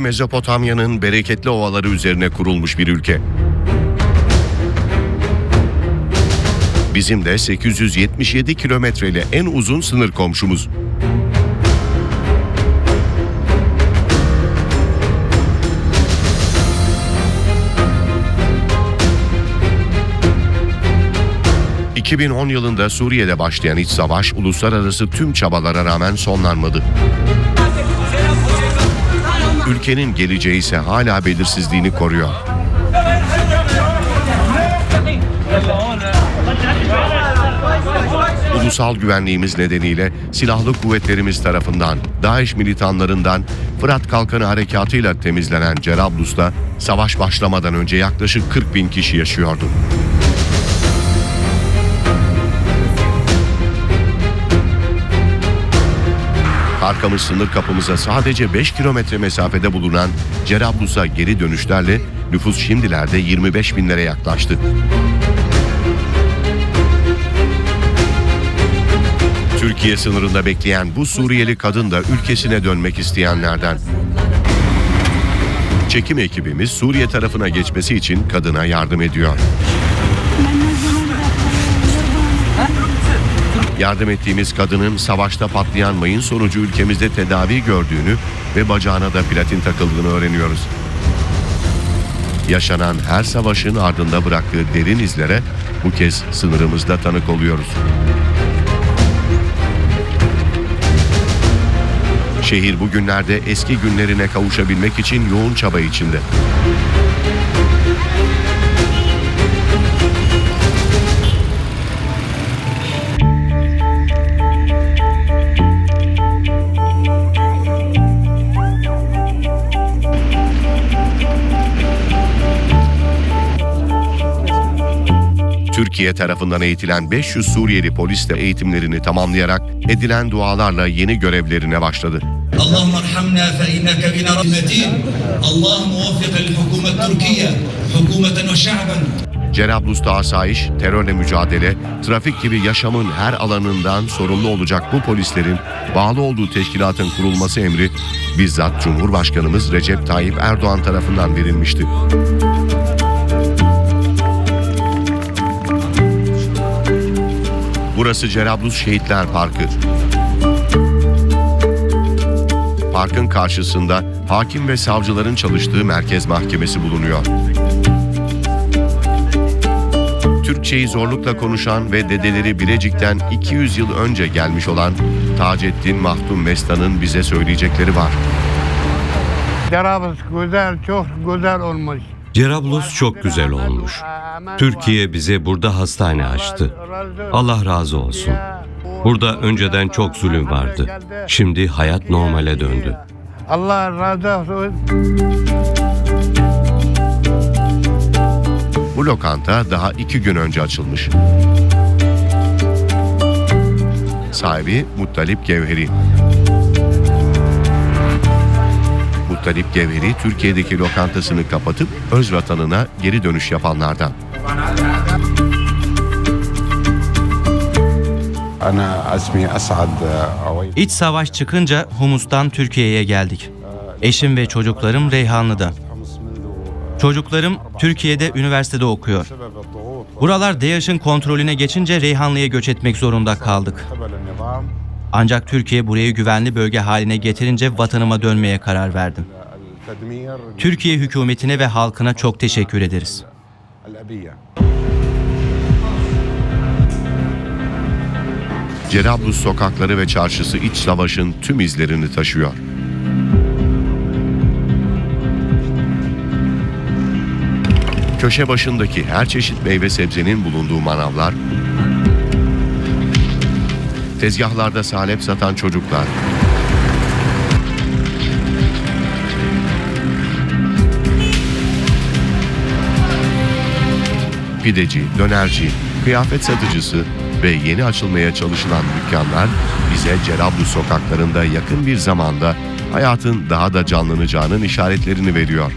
Mezopotamya'nın bereketli ovaları üzerine kurulmuş bir ülke. Bizim de 877 kilometreyle en uzun sınır komşumuz. ...2010 yılında Suriye'de başlayan iç savaş... ...uluslararası tüm çabalara rağmen sonlanmadı. Ülkenin geleceği ise hala belirsizliğini koruyor. Ulusal güvenliğimiz nedeniyle silahlı kuvvetlerimiz tarafından DAEŞ militanlarından Fırat Kalkanı harekatıyla temizlenen Cerablus'ta savaş başlamadan önce yaklaşık 40 bin kişi yaşıyordu. Arkamız sınır kapımıza sadece 5 kilometre mesafede bulunan Cerablus'a geri dönüşlerle nüfus şimdilerde 25 binlere yaklaştı. Türkiye sınırında bekleyen bu Suriyeli kadın da ülkesine dönmek isteyenlerden. Çekim ekibimiz Suriye tarafına geçmesi için kadına yardım ediyor. Yardım ettiğimiz kadının savaşta patlayan mayın sonucu ülkemizde tedavi gördüğünü ve bacağına da platin takıldığını öğreniyoruz. Yaşanan her savaşın ardında bıraktığı derin izlere bu kez sınırımızda tanık oluyoruz. Şehir bugünlerde eski günlerine kavuşabilmek için yoğun çaba içinde. Türkiye tarafından eğitilen 500 Suriyeli polis de eğitimlerini tamamlayarak edilen dualarla yeni görevlerine başladı. اللهم ارحمنا فإنك بنا رحمتين اللهم وفق الحكومة التركية حكومة وشعبا Cerablus'ta asayiş, terörle mücadele, trafik gibi yaşamın her alanından sorumlu olacak bu polislerin bağlı olduğu teşkilatın kurulması emri bizzat Cumhurbaşkanımız Recep Tayyip Erdoğan tarafından verilmişti. Burası Cerablus Şehitler Parkı. Parkın karşısında hakim ve savcıların çalıştığı merkez mahkemesi bulunuyor. Türkçeyi zorlukla konuşan ve dedeleri Bilecik'ten 200 yıl önce gelmiş olan Taceddin Mahdum Mestan'ın bize söyleyecekleri var. Cerabız güzel, çok güzel olmuş. Cerablus çok güzel olmuş. Türkiye bize burada hastane açtı. Allah razı olsun. Burada önceden çok zulüm vardı. Şimdi hayat normale döndü. Allah razı olsun. Bu lokanta daha iki gün önce açılmış. Sahibi Muttalip Gevheri. Galip Gevheri Türkiye'deki lokantasını kapatıp öz vatanına geri dönüş yapanlardan. İç savaş çıkınca Humus'tan Türkiye'ye geldik. Eşim ve çocuklarım Reyhanlı'da. Çocuklarım Türkiye'de üniversitede okuyor. Buralar DAEŞ'in kontrolüne geçince Reyhanlı'ya göç etmek zorunda kaldık. Ancak Türkiye burayı güvenli bölge haline getirince vatanıma dönmeye karar verdim. Türkiye hükümetine ve halkına çok teşekkür ederiz. Cerablus sokakları ve çarşısı iç savaşın tüm izlerini taşıyor. Köşe başındaki her çeşit meyve sebzenin bulunduğu manavlar, tezgahlarda salep satan çocuklar, pideci, dönerci, kıyafet satıcısı ve yeni açılmaya çalışılan dükkanlar bize Cerablus sokaklarında yakın bir zamanda hayatın daha da canlanacağının işaretlerini veriyor.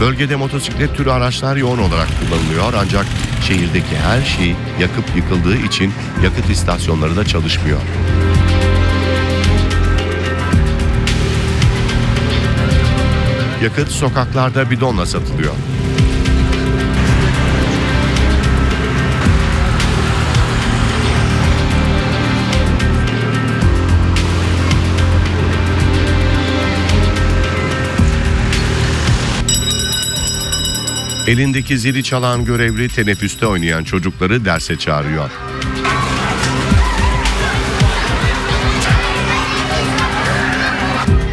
Bölgede motosiklet türü araçlar yoğun olarak kullanılıyor ancak şehirdeki her şey yakıp yıkıldığı için yakıt istasyonları da çalışmıyor. Yakıt sokaklarda bidonla satılıyor. Elindeki zili çalan görevli teneffüste oynayan çocukları derse çağırıyor.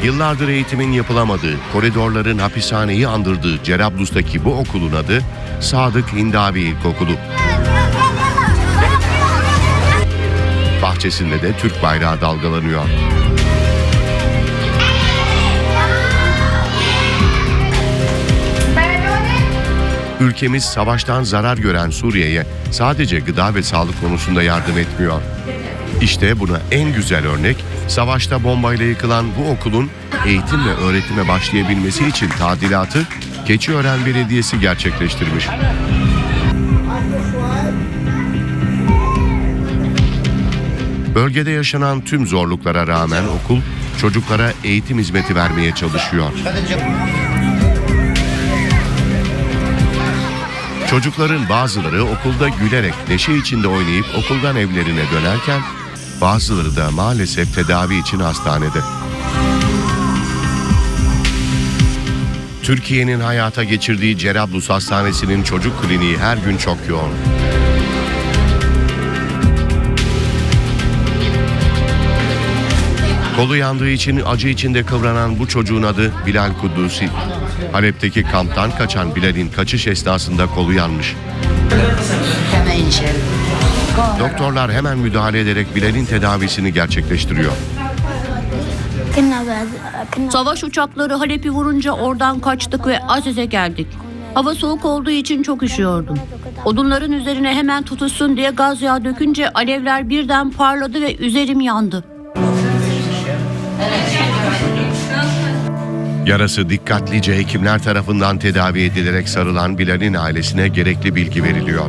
Yıllardır eğitimin yapılamadığı, koridorların hapishaneyi andırdığı Cerablus'taki bu okulun adı Sadık Hindavi İlkokulu. Bahçesinde de Türk bayrağı dalgalanıyor. Ülkemiz savaştan zarar gören Suriye'ye sadece gıda ve sağlık konusunda yardım etmiyor. İşte buna en güzel örnek savaşta bombayla yıkılan bu okulun eğitim ve öğretime başlayabilmesi için tadilatı Keçiören Belediyesi gerçekleştirmiş. Bölgede yaşanan tüm zorluklara rağmen okul çocuklara eğitim hizmeti vermeye çalışıyor. Çocukların bazıları okulda gülerek neşe içinde oynayıp okuldan evlerine dönerken bazıları da maalesef tedavi için hastanede. Türkiye'nin hayata geçirdiği Cerablus Hastanesi'nin çocuk kliniği her gün çok yoğun. Kolu yandığı için acı içinde kıvranan bu çocuğun adı Bilal Kuddusi. Halep'teki kamptan kaçan Bilal'in kaçış esnasında kolu yanmış. Doktorlar hemen müdahale ederek Bilal'in tedavisini gerçekleştiriyor. Savaş uçakları Halep'i vurunca oradan kaçtık ve Aziz'e geldik. Hava soğuk olduğu için çok üşüyordum. Odunların üzerine hemen tutuşsun diye gaz yağı dökünce alevler birden parladı ve üzerim yandı. Yarası dikkatlice hekimler tarafından tedavi edilerek sarılan Bilal'in ailesine gerekli bilgi veriliyor.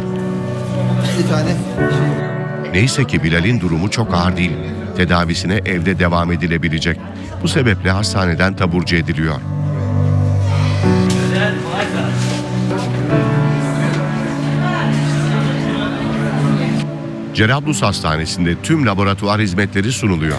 Neyse ki Bilal'in durumu çok ağır değil. Tedavisine evde devam edilebilecek. Bu sebeple hastaneden taburcu ediliyor. Cerablus Hastanesi'nde tüm laboratuvar hizmetleri sunuluyor.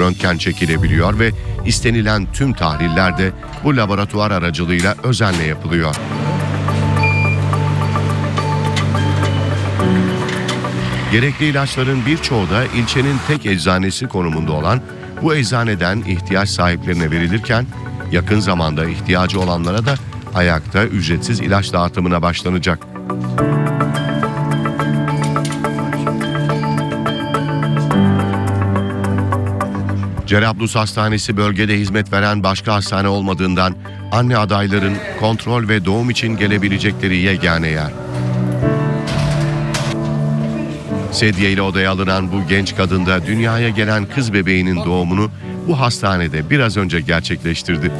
Röntgen çekilebiliyor ve istenilen tüm tahliller de bu laboratuvar aracılığıyla özenle yapılıyor. Gerekli ilaçların birçoğu da ilçenin tek eczanesi konumunda olan bu eczaneden ihtiyaç sahiplerine verilirken yakın zamanda ihtiyacı olanlara da ayakta ücretsiz ilaç dağıtımına başlanacak. Cerablus Hastanesi bölgede hizmet veren başka hastane olmadığından anne adayların kontrol ve doğum için gelebilecekleri yegane yer. Sedye ile odaya alınan bu genç kadın da dünyaya gelen kız bebeğinin doğumunu bu hastanede biraz önce gerçekleştirdi.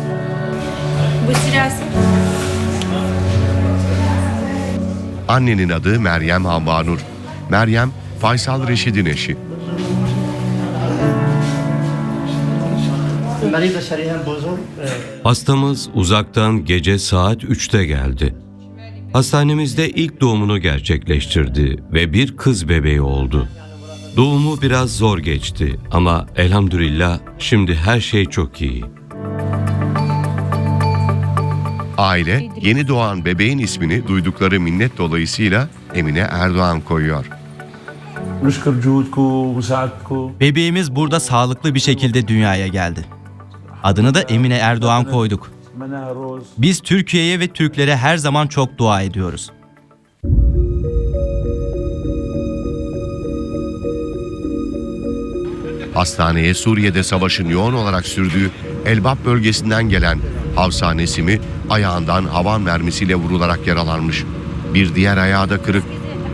Annenin adı Meryem Havvanur. Meryem, Faysal Reşid'in eşi. Hastamız uzaktan gece saat 3'te geldi. Hastanemizde ilk doğumunu gerçekleştirdi ve bir kız bebeği oldu. Doğumu biraz zor geçti ama elhamdülillah şimdi her şey çok iyi. Aile yeni doğan bebeğin ismini duydukları minnet dolayısıyla Emine Erdoğan koyuyor. Bebeğimiz burada sağlıklı bir şekilde dünyaya geldi. Adını da Emine Erdoğan koyduk. Biz Türkiye'ye ve Türklere her zaman çok dua ediyoruz. Hastaneye Suriye'de savaşın yoğun olarak sürdüğü Elbap bölgesinden gelen Havsa Nesim'i ayağından havan mermisiyle vurularak yaralanmış. Bir diğer ayağı da kırık.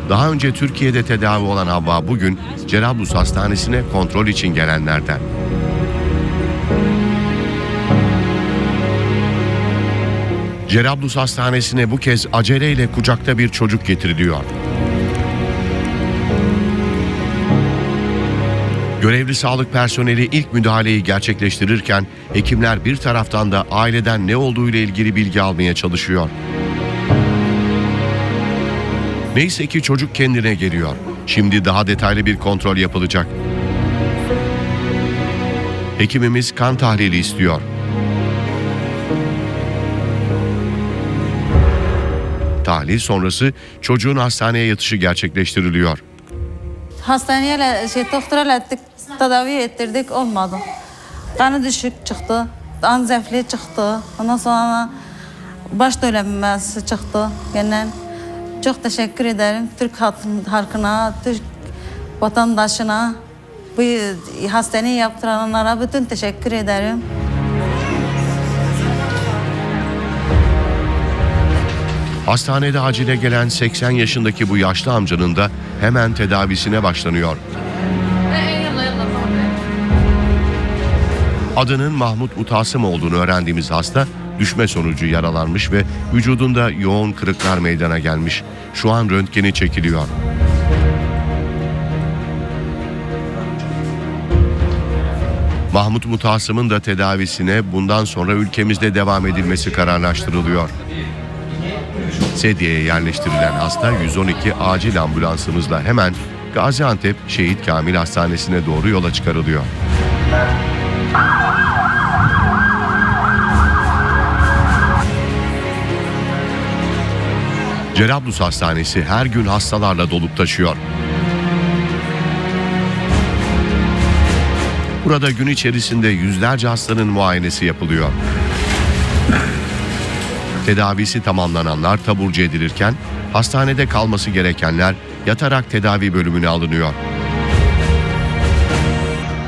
Daha önce Türkiye'de tedavi olan Havva bugün Cerablus Hastanesi'ne kontrol için gelenlerden. Cerablus Hastanesi'ne bu kez aceleyle kucakta bir çocuk getiriliyor. Görevli sağlık personeli ilk müdahaleyi gerçekleştirirken hekimler bir taraftan da aileden ne olduğu ile ilgili bilgi almaya çalışıyor. Neyse ki çocuk kendine geliyor. Şimdi daha detaylı bir kontrol yapılacak. Hekimimiz kan tahlili istiyor. Tahlil sonrası çocuğun hastaneye yatışı gerçekleştiriliyor. Hastaneye şey doktora ettik, tedavi ettirdik olmadı. Kanı düşük çıktı, anzefli çıktı. Ondan sonra baş dönmesi çıktı. Gene çok teşekkür ederim Türk halkın- halkına, Türk vatandaşına, bu hastaneyi yaptıranlara bütün teşekkür ederim. Hastanede acile gelen 80 yaşındaki bu yaşlı amcanın da hemen tedavisine başlanıyor. Adının Mahmut Mutasım olduğunu öğrendiğimiz hasta düşme sonucu yaralanmış ve vücudunda yoğun kırıklar meydana gelmiş. Şu an röntgeni çekiliyor. Mahmut Mutasım'ın da tedavisine bundan sonra ülkemizde devam edilmesi kararlaştırılıyor. Sedye'ye yerleştirilen hasta 112 acil ambulansımızla hemen Gaziantep Şehit Kamil Hastanesi'ne doğru yola çıkarılıyor. Cerablus Hastanesi her gün hastalarla dolup taşıyor. Burada gün içerisinde yüzlerce hastanın muayenesi yapılıyor. Tedavisi tamamlananlar taburcu edilirken hastanede kalması gerekenler yatarak tedavi bölümüne alınıyor.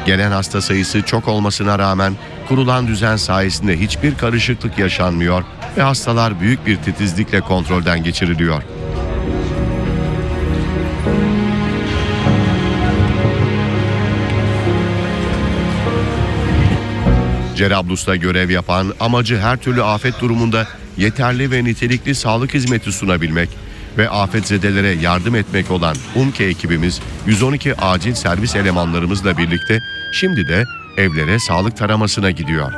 Gelen hasta sayısı çok olmasına rağmen kurulan düzen sayesinde hiçbir karışıklık yaşanmıyor ve hastalar büyük bir titizlikle kontrolden geçiriliyor. Cerablus'ta görev yapan amacı her türlü afet durumunda yeterli ve nitelikli sağlık hizmeti sunabilmek ve afetzedelere yardım etmek olan UMKE ekibimiz 112 acil servis elemanlarımızla birlikte şimdi de evlere sağlık taramasına gidiyor.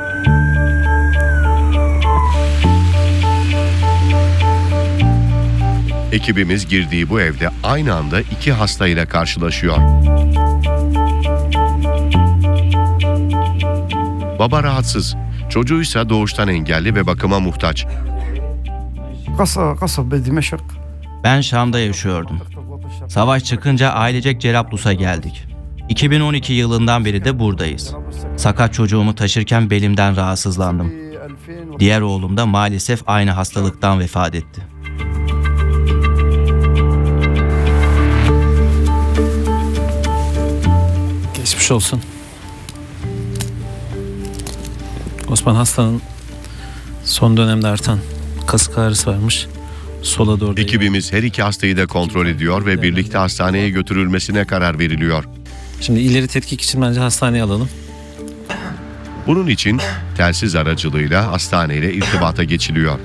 Ekibimiz girdiği bu evde aynı anda iki hastayla karşılaşıyor. Baba rahatsız, çocuğuysa doğuştan engelli ve bakıma muhtaç. Ben Şam'da yaşıyordum. Savaş çıkınca ailecek Cerablus'a geldik. 2012 yılından beri de buradayız. Sakat çocuğumu taşırken belimden rahatsızlandım. Diğer oğlum da maalesef aynı hastalıktan vefat etti. Geçmiş olsun. Osman hastanın son dönemde artan kasık ağrısı varmış. Sola doğru. da- Ekibimiz her iki hastayı da kontrol ediyor ve birlikte hastaneye götürülmesine karar veriliyor. Şimdi ileri tetkik için bence hastaneye alalım. Bunun için telsiz aracılığıyla hastaneyle irtibata geçiliyor.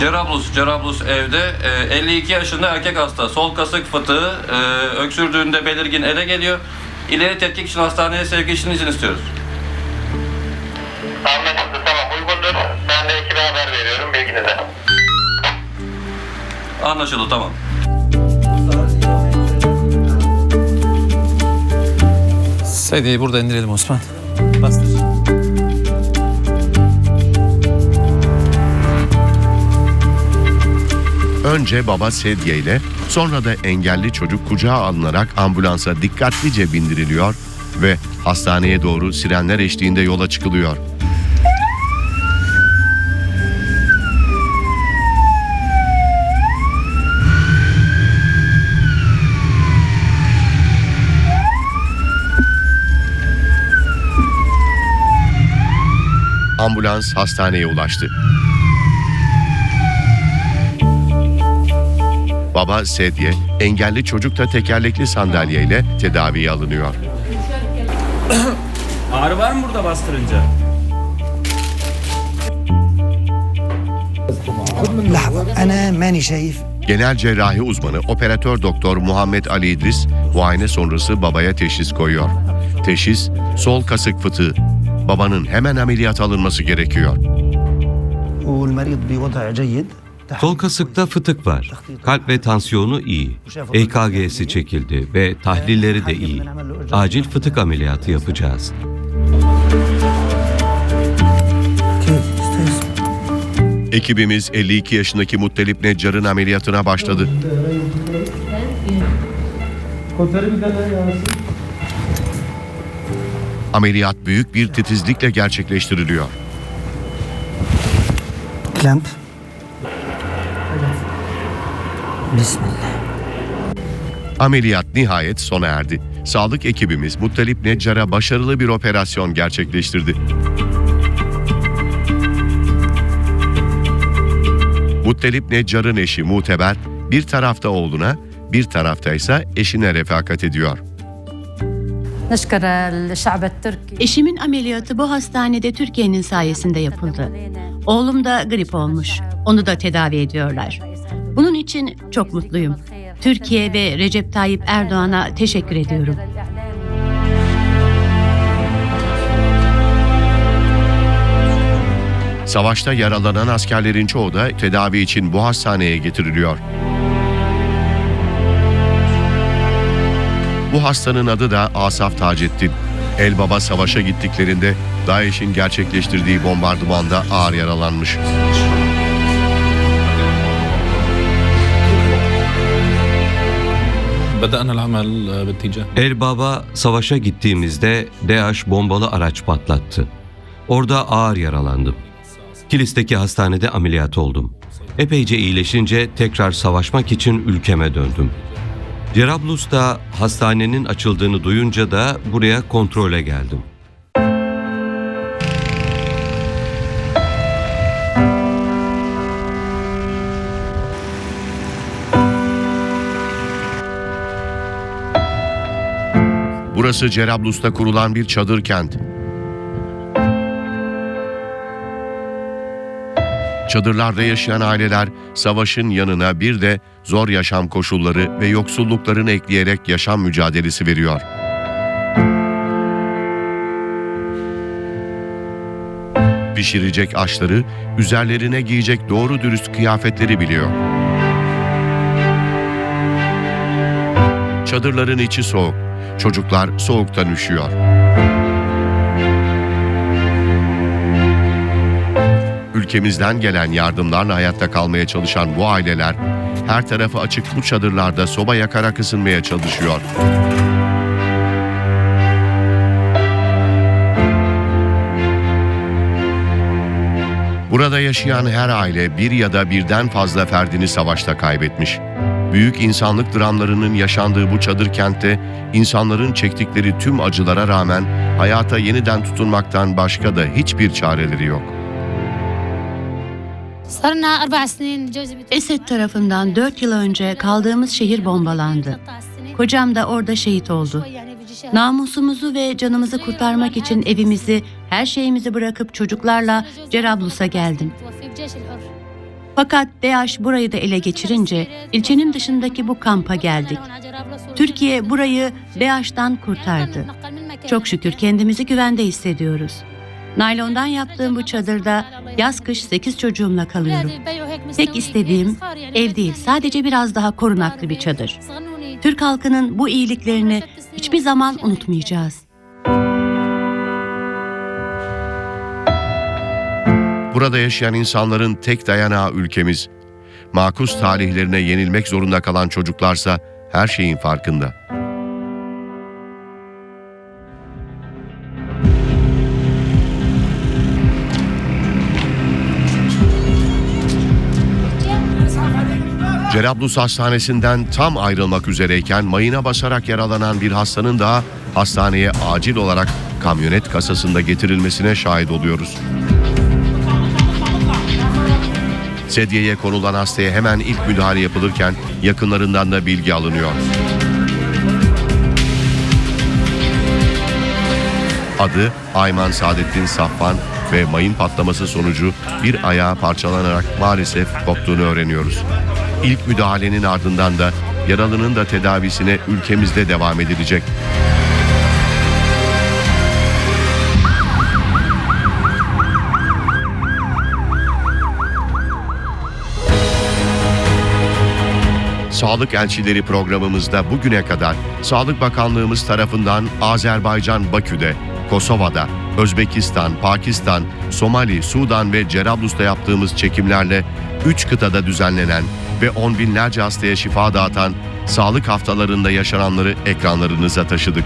Cerablus, Cerablus evde e, 52 yaşında erkek hasta. Sol kasık fıtığı, e, öksürdüğünde belirgin ele geliyor. İleri tetkik için hastaneye sevk için izin istiyoruz. Anlaşıldı ekibe haber veriyorum bilginize. Anlaşıldı tamam. Sedyeyi burada indirelim Osman. Bastır. Önce baba sedye ile sonra da engelli çocuk kucağa alınarak ambulansa dikkatlice bindiriliyor ve hastaneye doğru sirenler eşliğinde yola çıkılıyor. ambulans hastaneye ulaştı. Baba sedye, engelli çocuk da tekerlekli sandalyeyle tedaviye alınıyor. Ağrı var mı burada bastırınca? Genel cerrahi uzmanı operatör doktor Muhammed Ali İdris muayene sonrası babaya teşhis koyuyor. Teşhis sol kasık fıtığı babanın hemen ameliyat alınması gerekiyor. Kol kasıkta fıtık var. Kalp ve tansiyonu iyi. EKG'si çekildi ve tahlilleri de iyi. Acil fıtık ameliyatı yapacağız. Ekibimiz 52 yaşındaki Muttalip Neccar'ın ameliyatına başladı. Kotarı bir tane yansın. Ameliyat büyük bir titizlikle gerçekleştiriliyor. Klemp. Bismillah. Ameliyat nihayet sona erdi. Sağlık ekibimiz Muttalip Neccar'a başarılı bir operasyon gerçekleştirdi. Muttalip Neccar'ın eşi Muteber bir tarafta oğluna, bir tarafta ise eşine refakat ediyor. Eşimin ameliyatı bu hastanede Türkiye'nin sayesinde yapıldı. Oğlum da grip olmuş. Onu da tedavi ediyorlar. Bunun için çok mutluyum. Türkiye ve Recep Tayyip Erdoğan'a teşekkür ediyorum. Savaşta yaralanan askerlerin çoğu da tedavi için bu hastaneye getiriliyor. Bu hastanın adı da Asaf Taceddin. Elbaba savaşa gittiklerinde DAEŞ'in gerçekleştirdiği bombardımanda ağır yaralanmış. Elbaba savaşa gittiğimizde DAEŞ bombalı araç patlattı. Orada ağır yaralandım. Kilis'teki hastanede ameliyat oldum. Epeyce iyileşince tekrar savaşmak için ülkeme döndüm. Cerablus'ta hastanenin açıldığını duyunca da buraya kontrole geldim. Burası Cerablus'ta kurulan bir çadır kent. Çadırlarda yaşayan aileler savaşın yanına bir de zor yaşam koşulları ve yoksulluklarını ekleyerek yaşam mücadelesi veriyor. Pişirecek aşları, üzerlerine giyecek doğru dürüst kıyafetleri biliyor. Çadırların içi soğuk. Çocuklar soğuktan üşüyor. Ülkemizden gelen yardımlarla hayatta kalmaya çalışan bu aileler her tarafı açık bu çadırlarda soba yakarak ısınmaya çalışıyor. Burada yaşayan her aile bir ya da birden fazla ferdini savaşta kaybetmiş. Büyük insanlık dramlarının yaşandığı bu çadır kentte insanların çektikleri tüm acılara rağmen hayata yeniden tutunmaktan başka da hiçbir çareleri yok. Esed tarafından 4 yıl önce kaldığımız şehir bombalandı. Kocam da orada şehit oldu. Namusumuzu ve canımızı kurtarmak için evimizi, her şeyimizi bırakıp çocuklarla Cerablus'a geldim. Fakat DAEŞ burayı da ele geçirince ilçenin dışındaki bu kampa geldik. Türkiye burayı DAEŞ'tan kurtardı. Çok şükür kendimizi güvende hissediyoruz. Naylondan yaptığım bu çadırda yaz kış 8 çocuğumla kalıyorum. Tek istediğim ev değil sadece biraz daha korunaklı bir çadır. Türk halkının bu iyiliklerini hiçbir zaman unutmayacağız. Burada yaşayan insanların tek dayanağı ülkemiz. Makus talihlerine yenilmek zorunda kalan çocuklarsa her şeyin farkında. Cerablus Hastanesi'nden tam ayrılmak üzereyken mayına basarak yaralanan bir hastanın daha hastaneye acil olarak kamyonet kasasında getirilmesine şahit oluyoruz. Sedyeye konulan hastaya hemen ilk müdahale yapılırken yakınlarından da bilgi alınıyor. Adı Ayman Saadettin Safvan ve mayın patlaması sonucu bir ayağı parçalanarak maalesef koptuğunu öğreniyoruz. İlk müdahalenin ardından da yaralının da tedavisine ülkemizde devam edilecek. Sağlık elçileri programımızda bugüne kadar Sağlık Bakanlığımız tarafından Azerbaycan Bakü'de, Kosova'da, Özbekistan, Pakistan, Somali, Sudan ve Cerablus'ta yaptığımız çekimlerle 3 kıtada düzenlenen ve on binlerce hastaya şifa dağıtan sağlık haftalarında yaşananları ekranlarınıza taşıdık.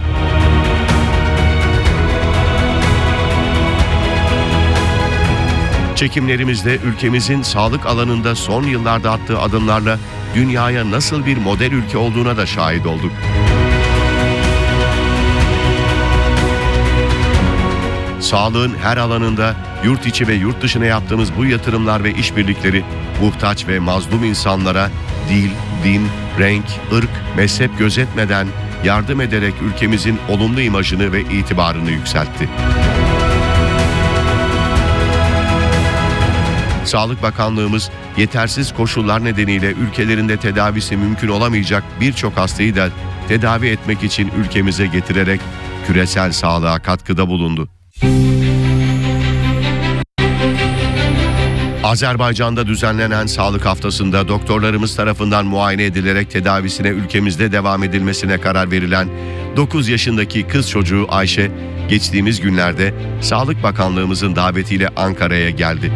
Çekimlerimizde ülkemizin sağlık alanında son yıllarda attığı adımlarla dünyaya nasıl bir model ülke olduğuna da şahit olduk. Sağlığın her alanında yurt içi ve yurt dışına yaptığımız bu yatırımlar ve işbirlikleri muhtaç ve mazlum insanlara dil, din, renk, ırk, mezhep gözetmeden yardım ederek ülkemizin olumlu imajını ve itibarını yükseltti. Sağlık Bakanlığımız yetersiz koşullar nedeniyle ülkelerinde tedavisi mümkün olamayacak birçok hastayı da tedavi etmek için ülkemize getirerek küresel sağlığa katkıda bulundu. Azerbaycan'da düzenlenen sağlık haftasında doktorlarımız tarafından muayene edilerek tedavisine ülkemizde devam edilmesine karar verilen 9 yaşındaki kız çocuğu Ayşe geçtiğimiz günlerde Sağlık Bakanlığımızın davetiyle Ankara'ya geldi.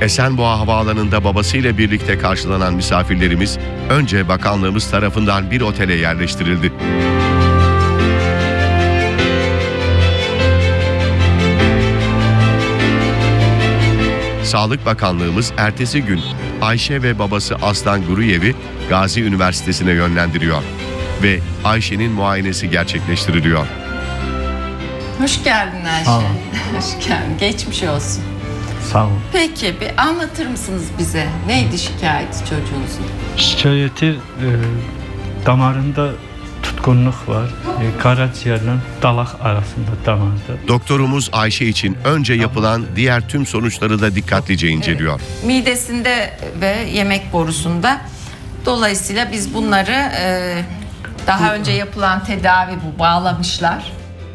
Esenboğa Havaalanı'nda babasıyla birlikte karşılanan misafirlerimiz önce bakanlığımız tarafından bir otele yerleştirildi. Sağlık Bakanlığımız ertesi gün Ayşe ve babası Aslan Guruyev'i Gazi Üniversitesi'ne yönlendiriyor ve Ayşe'nin muayenesi gerçekleştiriliyor. Hoş geldin Ayşe. Sağ olun. Hoş geldin. Geçmiş olsun. Sağ olun. Peki bir anlatır mısınız bize? Neydi şikayeti çocuğunuzun? Şikayeti e, damarında tutkunluk var. E, karaciğerle dalak arasında damarda. Doktorumuz Ayşe için önce yapılan diğer tüm sonuçları da dikkatlice inceliyor. Midesinde ve yemek borusunda. Dolayısıyla biz bunları e, daha önce yapılan tedavi bu bağlamışlar.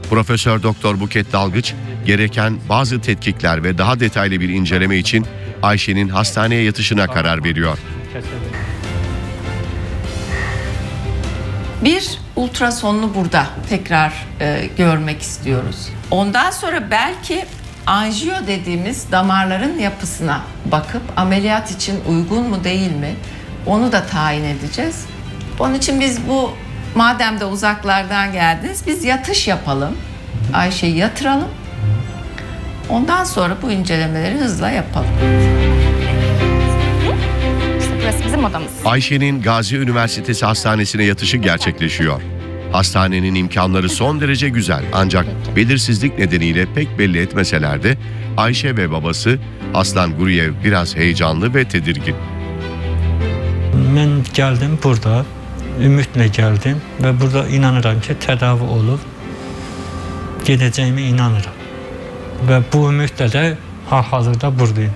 Profesör Doktor Buket Dalgıç gereken bazı tetkikler ve daha detaylı bir inceleme için Ayşe'nin hastaneye yatışına karar veriyor. Bir ultrasonunu burada tekrar e, görmek istiyoruz. Ondan sonra belki anjiyo dediğimiz damarların yapısına bakıp ameliyat için uygun mu değil mi onu da tayin edeceğiz. Onun için biz bu madem de uzaklardan geldiniz biz yatış yapalım. Ayşe'yi yatıralım. Ondan sonra bu incelemeleri hızla yapalım. Burası bizim odamız. Ayşe'nin Gazi Üniversitesi Hastanesi'ne yatışı gerçekleşiyor. Hastanenin imkanları son derece güzel ancak belirsizlik nedeniyle pek belli etmeseler de Ayşe ve babası Aslan Guriyev biraz heyecanlı ve tedirgin. Ben geldim burada. Ümitlə geldim ve burada inanıram ki tedavi olup gideceğime inanıram. Ve bu ümitle de hal-hazırda buradayım.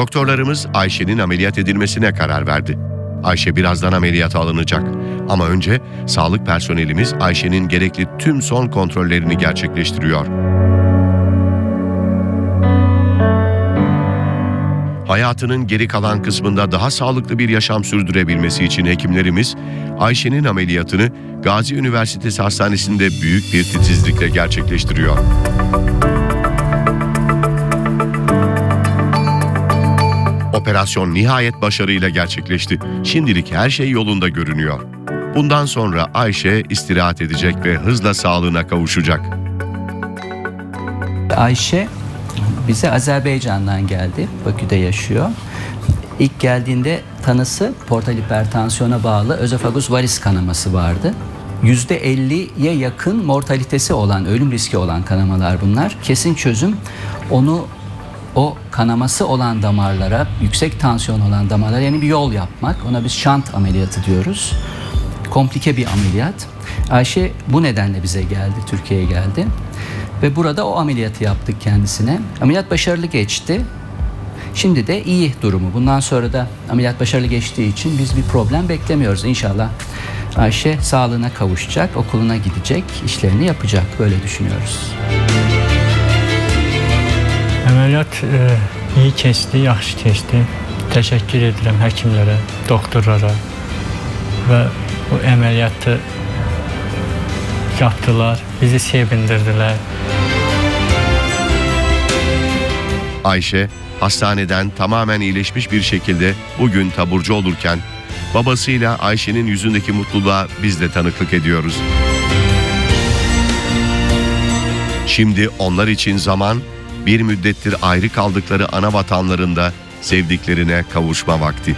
Doktorlarımız Ayşe'nin ameliyat edilmesine karar verdi. Ayşe birazdan ameliyata alınacak. Ama önce sağlık personelimiz Ayşe'nin gerekli tüm son kontrollerini gerçekleştiriyor. Hayatının geri kalan kısmında daha sağlıklı bir yaşam sürdürebilmesi için hekimlerimiz Ayşe'nin ameliyatını Gazi Üniversitesi Hastanesi'nde büyük bir titizlikle gerçekleştiriyor. Operasyon nihayet başarıyla gerçekleşti. Şimdilik her şey yolunda görünüyor. Bundan sonra Ayşe istirahat edecek ve hızla sağlığına kavuşacak. Ayşe bize Azerbaycan'dan geldi. Bakü'de yaşıyor. İlk geldiğinde tanısı portal hipertansiyona bağlı özofagus varis kanaması vardı. %50'ye yakın mortalitesi olan, ölüm riski olan kanamalar bunlar. Kesin çözüm onu o kanaması olan damarlara, yüksek tansiyon olan damarlara yani bir yol yapmak. Ona biz şant ameliyatı diyoruz. Komplike bir ameliyat. Ayşe bu nedenle bize geldi, Türkiye'ye geldi. Ve burada o ameliyatı yaptık kendisine. Ameliyat başarılı geçti. Şimdi de iyi durumu. Bundan sonra da ameliyat başarılı geçtiği için biz bir problem beklemiyoruz. İnşallah Ayşe sağlığına kavuşacak, okuluna gidecek, işlerini yapacak. Böyle düşünüyoruz. Əməliyyat e, iyi keçdi, yaxşı keçdi. Təşəkkür edirəm həkimlərə, doktorlara və bu əməliyyatı yaptılar, bizi sevindirdilər. Ayşe hastaneden tamamen iyileşmiş bir şekilde bugün taburcu olurken babasıyla Ayşe'nin yüzündeki mutluluğa biz de tanıklık ediyoruz. Şimdi onlar için zaman bir müddettir ayrı kaldıkları ana vatanlarında sevdiklerine kavuşma vakti.